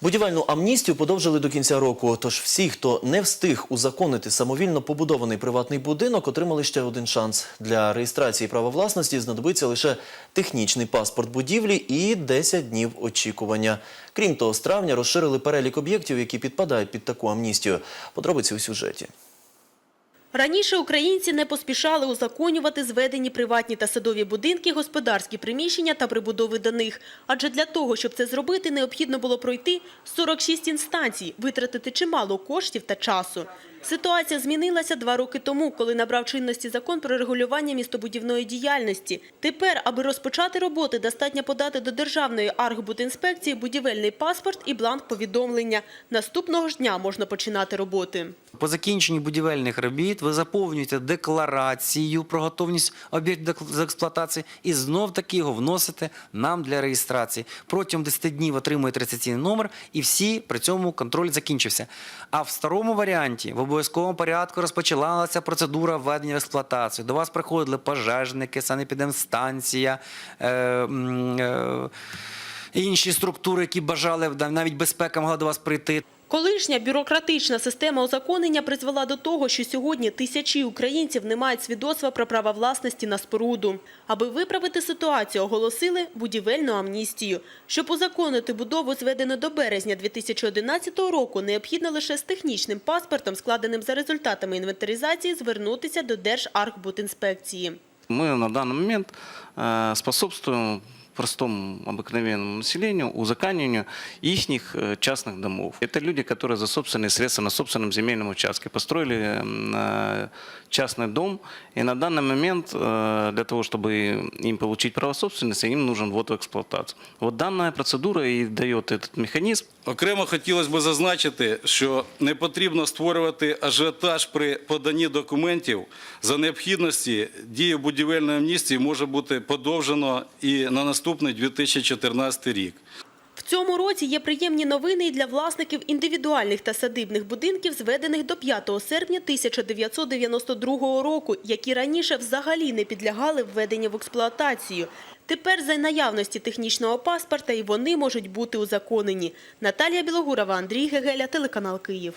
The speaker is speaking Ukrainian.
Будівельну амністію подовжили до кінця року. Тож всі, хто не встиг узаконити самовільно побудований приватний будинок, отримали ще один шанс. Для реєстрації права власності знадобиться лише технічний паспорт будівлі і 10 днів очікування. Крім того, з травня розширили перелік об'єктів, які підпадають під таку амністію. Подробиці у сюжеті. Раніше українці не поспішали узаконювати зведені приватні та садові будинки, господарські приміщення та прибудови до них. Адже для того, щоб це зробити, необхідно було пройти 46 інстанцій, витратити чимало коштів та часу. Ситуація змінилася два роки тому, коли набрав чинності закон про регулювання містобудівної діяльності. Тепер, аби розпочати роботи, достатньо подати до Державної архбудінспекції будівельний паспорт і бланк повідомлення. Наступного ж дня можна починати роботи. По закінченні будівельних робіт ви заповнюєте декларацію про готовність об'єкту до експлуатації і знов таки його вносите нам для реєстрації. Протягом 10 днів отримуєте реєстраційний номер і всі при цьому контроль закінчився. А в старому варіанті в обов'язковому порядку розпочалася процедура введення в експлуатацію. До вас приходили пожежники, санепідемстанція. Е, е, Інші структури, які бажали навіть безпека могла до вас прийти. Колишня бюрократична система узаконення призвела до того, що сьогодні тисячі українців не мають свідоцтва про право власності на споруду. Аби виправити ситуацію, оголосили будівельну амністію. Щоб узаконити будову, зведену до березня 2011 року, необхідно лише з технічним паспортом, складеним за результатами інвентаризації, звернутися до Держархбудінспекції. Мы на данный момент э, способствуем простому обыкновенному населению узаконению их частных домов. Это люди, которые за собственные средства на собственном земельном участке построили м, э, частный дом, и на данный момент э, для того, чтобы им получить право собственности, им нужен ввод в эксплуатацию. Вот данная процедура и дает этот механизм. Окремо хотілося б зазначити, що не потрібно створювати ажіотаж при поданні документів. За необхідності дію будівельної амністії може бути подовжено і на наступний 2014 рік. В цьому році є приємні новини і для власників індивідуальних та садибних будинків, зведених до 5 серпня 1992 року, які раніше взагалі не підлягали введенню в експлуатацію. Тепер за наявності технічного паспорта і вони можуть бути узаконені. Наталія Білогурова, Андрій Гегеля, телеканал Київ.